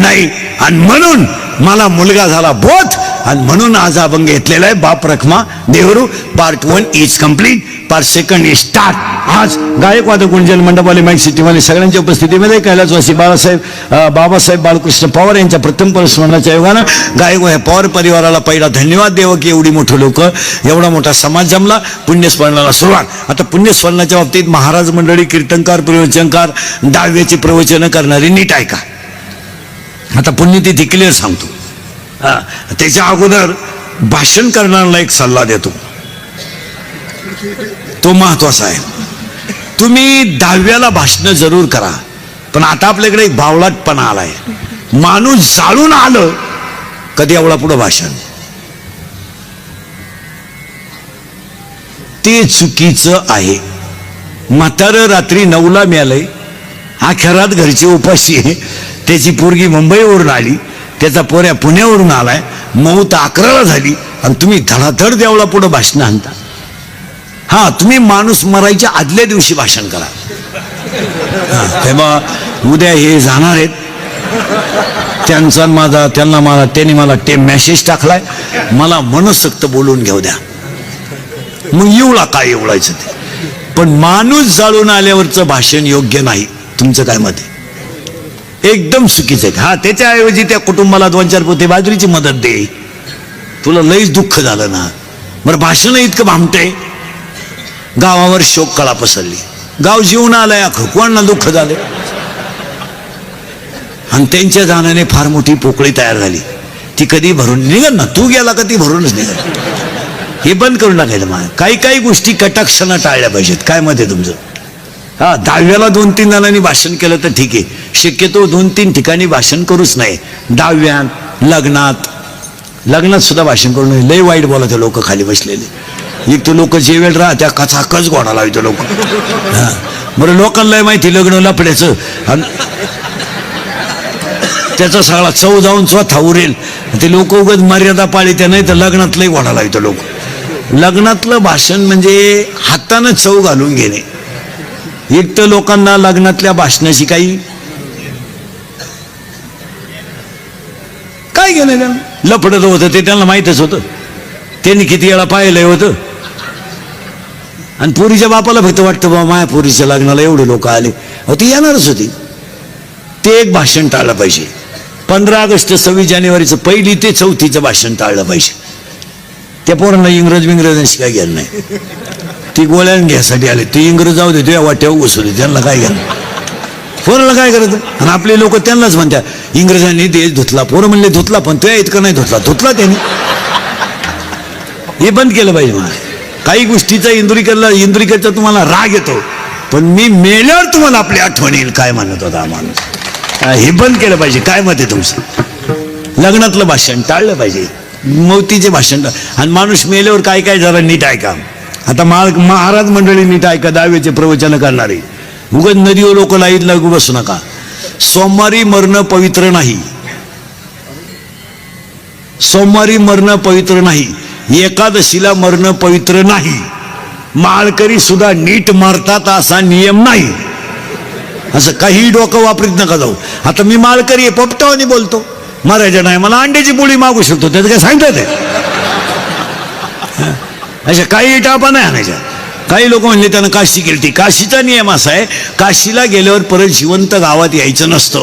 नाही. आणि म्हणून मला मुलगा झाला बोध आणि म्हणून आज अभंग घेतलेला आहे बाप रखमा Dehru part one is complete part second is start आज गायकवाद गुंजल मंडपाली माईक सिटीमध्ये सगळ्यांच्या उपस्थितीमध्ये कैलासवासी बाळासाहेब बाबासाहेब बाळकृष्ण पवार यांच्या प्रथम परस्मरणाच्या योगानं गायक पवार परिवाराला पहिला धन्यवाद देव की एवढी मोठं लोक एवढा मोठा समाज जमला पुण्यस्मरणाला सुरुवात. आता पुण्यस्मरणाच्या बाबतीत महाराज मंडळी कीर्तनकार प्रवचनकार दहाव्याची प्रवचनं करणारी नीट ऐका आता पुण्यतिथी क्लिअर सांगतो. त्याच्या अगोदर भाषण करणाऱ्याला एक सल्ला देतो. तो महत्त्वाचा आहे. तुम्ही दहाव्याला भाषण जरूर करा. पण आता आपल्याकडे एक भावलाटपणा आलाय. माणूस जाळून आलं कधी एवढा पुढं भाषण? ते चुकीचं आहे. म्हातारं रात्री नऊला मिळालंय. अखेरात घरची उपाशी आहे. त्याची पोरगी मुंबईवरून आली त्याचा पोऱ्या पुण्यावरून आलाय मऊ तर अकराला झाली आणि तुम्ही धडाधड देवळा पुढं भाषण आणता. हा तुम्ही माणूस मरायच्या आदल्या दिवशी भाषण करा. हा, तेव्हा उद्या हे जाणार आहेत. त्यांचा माझा त्यांना मला त्यांनी मला ते मेसेज टाकलाय. मला मनसक्त बोलून घेऊ द्या. मग येऊला काय एवढायचं ते? पण माणूस जाळून आल्यावरचं भाषण योग्य नाही. तुमचं काय मत आहे? एकदम चुकीचं आहे. हा त्याच्याऐवजी त्या कुटुंबाला दोन चार पोते बाजरीची मदत दे. तुला लईच दुःख झालं ना. बरं भाषण इतकं भामटे गावावर शोक कळा पसरली. गाव जीवन आलाय अख्खं. कोणाला दुःख झालं आणि त्यांच्या जाण्याने फार मोठी पोकळी तयार झाली. ती कधी भरून निघत ना. तू गेला का ती भरूनच निघत हे बंद करून टाकायचं मला काही काही गोष्टी कटाक्षानं टाळल्या पाहिजेत. काय मत आहे तुमचं? हा दहाव्याला दोन तीन जणांनी भाषण केलं तर ठीक आहे. शक्यतो दोन तीन ठिकाणी भाषण करूच नाही. दहाव्यात लग्नात लग्नात सुद्धा भाषण करू नये. लय वाईट बोलत लोक खाली बसलेले. एक तर लोक जेवेल राहा त्या कचा कच गोडा लावतो लोक. हा. बरं लोकांना माहिती लग्न लपड्याचं आणि त्याचा सगळा चव जाऊन स्वतः उरेल. ते लोक उगत मर्यादा पाळी त्या नाही तर लग्नातलंही घोडा लावतो लोक. लग्नातलं भाषण म्हणजे हातानं चव घालून घेणे. एक तर लोकांना लग्नातल्या भाषणाशी काही काय गेलं त्यांना? लफडत होतं ते त्यांना माहीतच होतं. त्यांनी किती वेळा पाहिलंय होतं. आणि पुरीच्या बापाला फक्त वाटतं बा माया पुरीच्या लग्नाला एवढे लोक आले. अहो ती येणारच होती. ते एक भाषण टाळलं पाहिजे. पंधरा ऑगस्ट सव्वीस जानेवारीचं पहिली ते चौथीचं भाषण टाळलं पाहिजे. त्या पोरांना इंग्रज विंग्रजांशी काय घ्यायला नाही. ती गोळ्यान घ्यायसाठी आले. ते इंग्रज जाऊ दे तुझ्या वाट्यावर घुसले त्यांना काय घ्या पोराला काय करायचं? आणि आपले लोक त्यांनाच म्हणतात इंग्रजांनी देश धुतला पोरं म्हणले धुतला पण तुया इतकं नाही धुतला धुतला त्यांनी. हे बंद केलं पाहिजे मला. काही गोष्टीचा इंदुरीकरला इंदुरीकरचा तुम्हाला राग येतो. पण मी मेल्यावर तुम्हाला आपली आठवण येईल काय म्हणत होता माणूस. हे बंद केलं पाहिजे. काय मत आहे तुमचं? लग्नातलं भाषण टाळलं पाहिजे. मौतीचे भाषण आणि माणूस मेल्यावर काय काय झालं नीट ऐका. आता मा- महाराज मंडळी नीट ऐका दहावीचे प्रवचन करणारे. उगत नदीवर लोक लाईत लागू बसू नका. सोमवारी मरणं पवित्र नाही. सोमवारी मरणं पवित्र नाही. एकादशीला मरणं पवित्र नाही. माळकरी सुद्धा नीट मारतात असा नियम नाही. असं काही डोकं वापरीत नका जाऊ. आता मी माळकरी आहे बोलतो. महाराजा नाही मला अंड्याची पोळी मागू शकतो. त्याचं काय सांगतात अशा काही टापा नाही आणायच्या काही लोक म्हणले त्यानं काशी केली ती काशीचा नियम असा आहे काशीला गेल्यावर परत जिवंत गावात यायचं नसतं.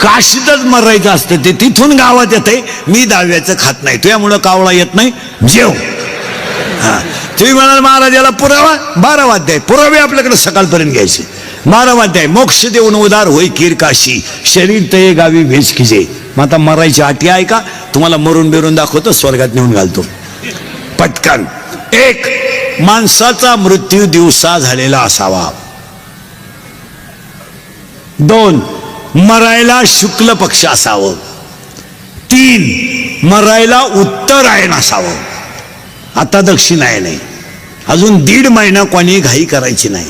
काशीतच मरायचं असतं ते तिथून गावात येते मी दाव्याचं खात नाही. तुझ्यामुळं कावळा येत नाही जेव. हा. तुम्ही म्हणाल महाराजाला पुरावा बारा वाद्य आहे पुरावे आपल्याकडे सकाळपर्यंत घ्यायचे. बारा आहे मोक्ष देऊन उदार होई किरकाशी. शरीर तये गावी भेज किजे मग आता मरायची आटी आहे का? तुम्हाला मरून बिरून दाखवतो स्वर्गात नेऊन घालतो. पटकन. एक माणसाचा मृत्यू दिवसा झालेला असावा. दोन मरायला शुक्ल पक्ष असावं. तीन मरायला उत्तरायण असावं. आता दक्षिणायन आहे. अजून दीड महिना कोणी घाई करायची नाही.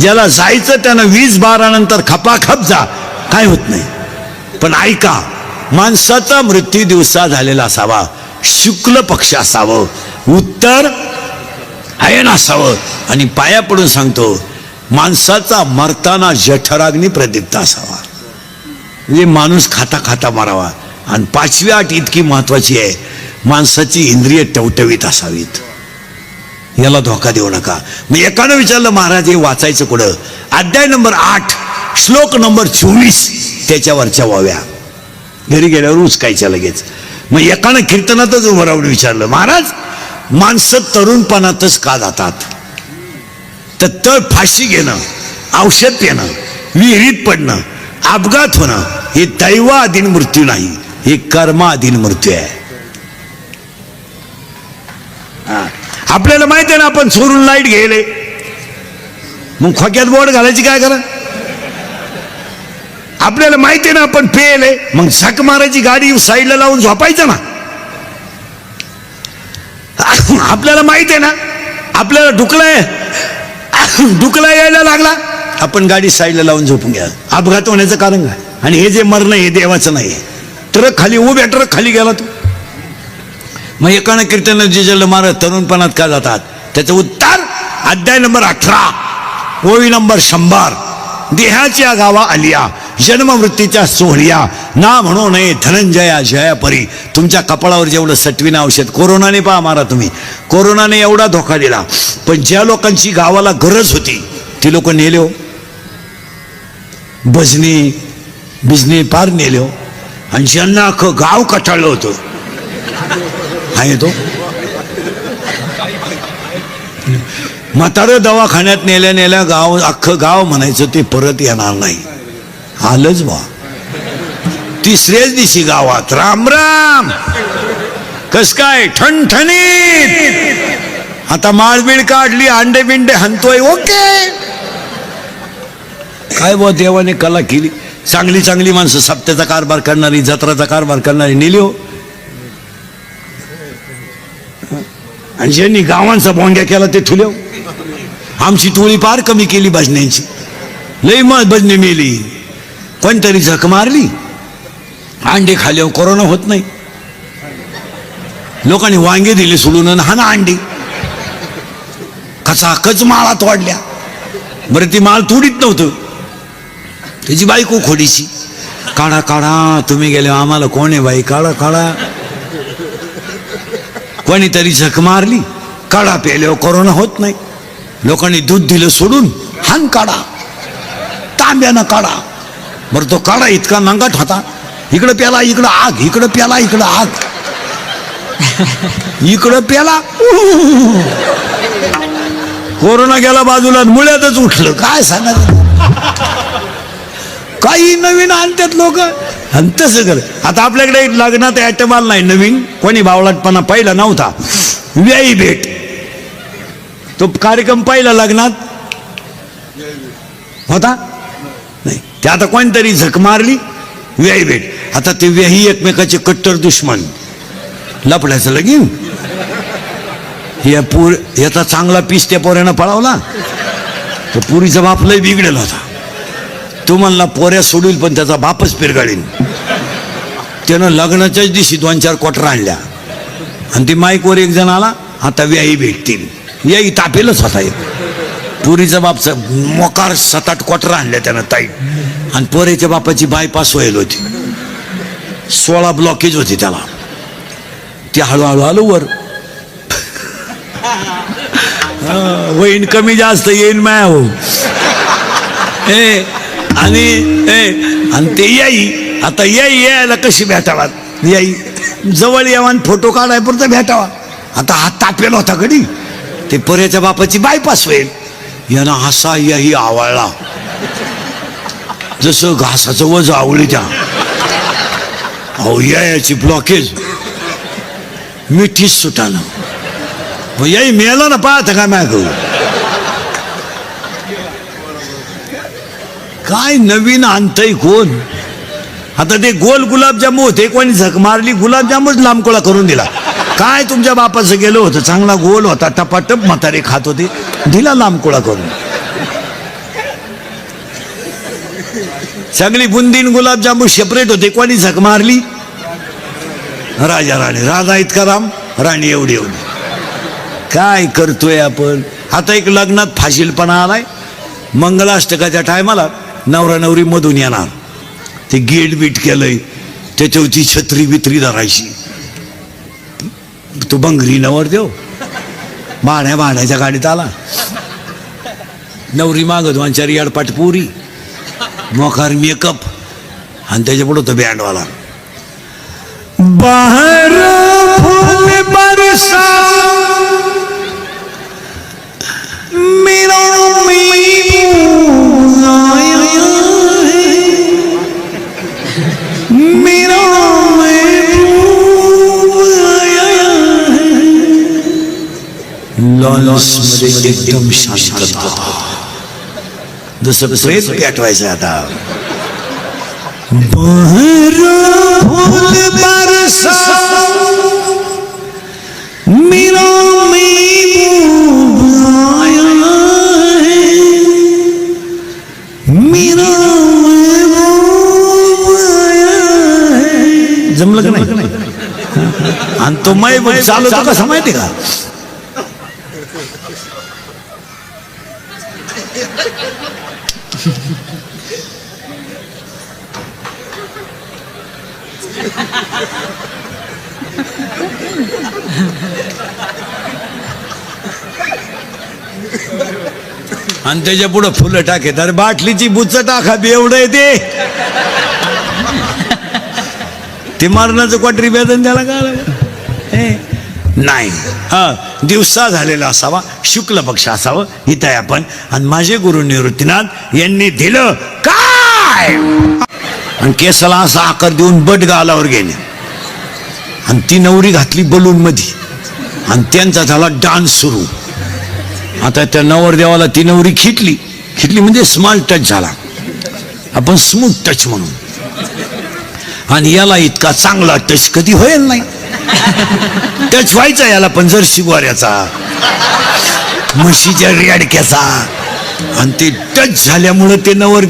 ज्याला जायचं त्यानं वीस बारानंतर खपाखप जा. काय होत नाही. पण ऐका माणसाचा मृत्यू दिवसा झालेला असावा. शुक्ल पक्ष असावं. उत्तर अयन असावं. आणि पाया पडून सांगतो माणसाचा मरताना जठराग्नी प्रदीप्त असावा. म्हणजे माणूस खाता खाता मारावा. आणि पाचवी आठ इतकी महत्वाची आहे. माणसाची इंद्रिय टवटवीत असावीत. याला धोका देऊ नका. मग एकानं विचारलं महाराज हे वाचायचं कुठं? अध्याय नंबर आठ श्लोक नंबर चोवीस त्याच्यावरच्या वाव्या. घरी गेल्यावर उचकायच्या लगेच. मग एकानं कीर्तनातच उभं राहून विचारलं महाराज माणसं तरुणपणातच का जातात? तर तळ फाशी घेणं औषध पिणं विहिरीत पडणं अपघात होणं हे दैवाधीन मृत्यू नाही हे कर्माधीन मृत्यू आहे. हा. आपल्याला माहिती आहे ना आपण सोडून लाइट घ्यायले मग खोक्यात बोट घालायची काय करा? आपल्याला माहिती आहे ना आपण पेले. मग झक मारायची गाडी साईडला लावून झोपायचं ना. आपल्याला माहिती आहे ना आपल्याला ढुकलाय ढुकला यायला लागला. आपण गाडी साईडला लावून झोपून घ्या अपघात होण्याचं कारण काय? आणि हे जे मरण हे देवाचं नाही ट्रक खाली उभ्या ट्रक खाली गेला तो. मग एकानं कीर्तन जिजल मार तरुणपणात का जातात? त्याचं उत्तर अध्याय नंबर अठरा. ओळी नंबर शंभर. देहाच्या गावा आलिया जन्म सोहळ्या. ना म्हणू नये धनंजया जया परी तुमच्या कपाळावर जेवढं सटवीन औषध कोरोनाने पहा मारा तुम्ही. कोरोनाने एवढा धोका दिला पण ज्या लोकांची गावाला गरज होती ती लोक नेले हो. भजनी बिजनी पार नेल्यो हो. आणि ज्यांना अख्खं गाव कटाळलं होतं आहे तो म्हातारं दवाखान्यात नेल्या नेल्या गाव अख्खं गाव म्हणायचं ते परत येणार नाही. आलंच बा. तिसऱ्याच दिवशी गावात. राम राम. कस काय? ठणठणीत. आता माळबीड काढली अंडे बिंडे हनतोय ओके. काय बुवा देवाने कला केली? चांगली चांगली माणसं सप्त्याचा कारभार करणारी जत्राचा कारभार करणारी नेली हो आणि ज्यांनी गावांचा भोंग्या केला ते ठुल्या आमची टोळी पार कमी केली भजन्यांची लई मग भजने मेली. कोणतरी झक मारली. अंडे खाल्यावर कोरोना होत नाही. लोकांनी वांगे दिले सोडून हा ना अंडी. कचाकच माळात वाढल्या बरं ती माळ तुडीत नव्हतं. त्याची बायको खोडीची. काढा काढा तुम्ही गेले आम्हाला कोण आहे बाई? काढा काढा. कोणीतरी झक मारली काढा प्यायल्यावर कोरोना होत नाही. लोकांनी दूध दिलं सोडून हान काढा. तांब्यानं काढा. बरं तो काढा इतका नंगाट होता. इकडं प्याला इकडं आग इकडं प्याला इकडं आग. इकडं प्याला कोरोना गेला बाजूला मुळ्यातच उठलं. काय सांगायचं? काही नवीन आणतात लोक. आणि तसं कर. आता आपल्याकडे एक लग्नात आयटम आला नाही नवीन. कोणी भावलाटपणा पहिला नव्हता. व्याई भेट. तो कार्यक्रम पाहिला लग्नात. होता? नाही. ते आता कोणतरी झक मारली. व्याई भेट. आता ते व्याही एकमेकाचे कट्टर दुश्मन. लपड्याचं लगीन. या पूर याचा चांगला पीस त्या पोऱ्यानं पळावला. तर पुरीचा बाप लय बिघडेल होता. तो म्हणला पोऱ्या सोडील पण त्याचा बापच पिरगाळीन. त्यानं लग्नाच्याच दिवशी दोन चार क्वार्टर आणल्या. आणि ती माईकवर एक जण आला आता व्याही भेटतील. याही तापेलच होता एक. पुरीचा बापचा मोकार सात आठ क्वार्टर आणल्या त्यानं ताई. आणि पोऱ्याच्या बापाची बायपास व्हायल होती. सोळा ब्लॉकेज होती त्याला. ते हळूहळू आलो वर. वहीन कमी जास्त येईन माया हो. ए आणि ए आणि ते याई आता याई यायला कशी भेटावात? याई जवळ यावा आणि फोटो काढाय पुरतं भेटावा. आता हा तापेल होता कधी? ते पर्याच्या बापाची बायपास होईल. यानं हसा याही आवळला. जसं घासाचं वज आवळी त्या. अहो याची ब्लॉकेज मिठीच सुटानं मग याई मिळालं ना पाहत का मॅ काय नवीन आणतंय कोण? आता ते गोल गुलाबजामू होते कोणी झक मारली गुलाबजामूच लांबकोळा करून दिला. काय तुमच्या बापाचं गेलं होतं? चांगला गोल होता टपाटप म्हातारे खात होते दिला लांबकोळा करून. चांगली बुंदीन गुलाबजामू सेपरेट होते कोणी झक मारली? राजा राणी राजा इतका राम राणी एवढी एवढी काय करतोय आपण? आता एक लग्नात फाशीलपणा आलाय. मंगलाष्टकाच्या टायमाला नवरा नवरी मधून येणार. ते गेट बीट केलंय त्याच्यावरची छत्री बित्री धरायची. तो बंगरी नवर देव. भाड्या भाड्याच्या गाडीत आला. नवरी मागत वांचारी याडपाट पुरी. मोकार मेकअप. आणि त्याच्या पुढं तो बँडवाला बाहेर फुल बरसा लॉन्समध्ये एकदम शांतता जसं प्रेत पेटवायचं आता बाहर फूल बरसा मेरा महबूब आया है मेरा महबूब आया है जमलं का नाही आणि तो महबूब चालवतो कसा माहिती का आणि त्याच्या पुढं फुलं टाकेत. अरे बाटलीची बुच टाका बी एवढं येते ते. मारण्याचं क्वाटरी बेदन त्याला काय नाही. हा दिवसा झालेला असावा शुक्ल पक्ष असावं इथं आहे आपण. आणि माझे गुरु निवृत्तीनाथ यांनी दिलं काय? आणि केसाला असा आकार देऊन बट गालावर गेले. आणि ती नवरी घातली बलून मध्ये आणि त्यांचा झाला डान्स सुरू. आता त्या नवरदेवाला ती नवरी खिटली. खिटली म्हणजे स्मॉल टच झाला. आपण स्मूथ टच म्हणून. आणि याला इतका चांगला टच कधी होईल नाही. टच व्हायचा याला पण जर शिवाऱ्याचा. म्हशीच्या रेडक्याचा आणि ते टच झाल्यामुळं ते नवरदेव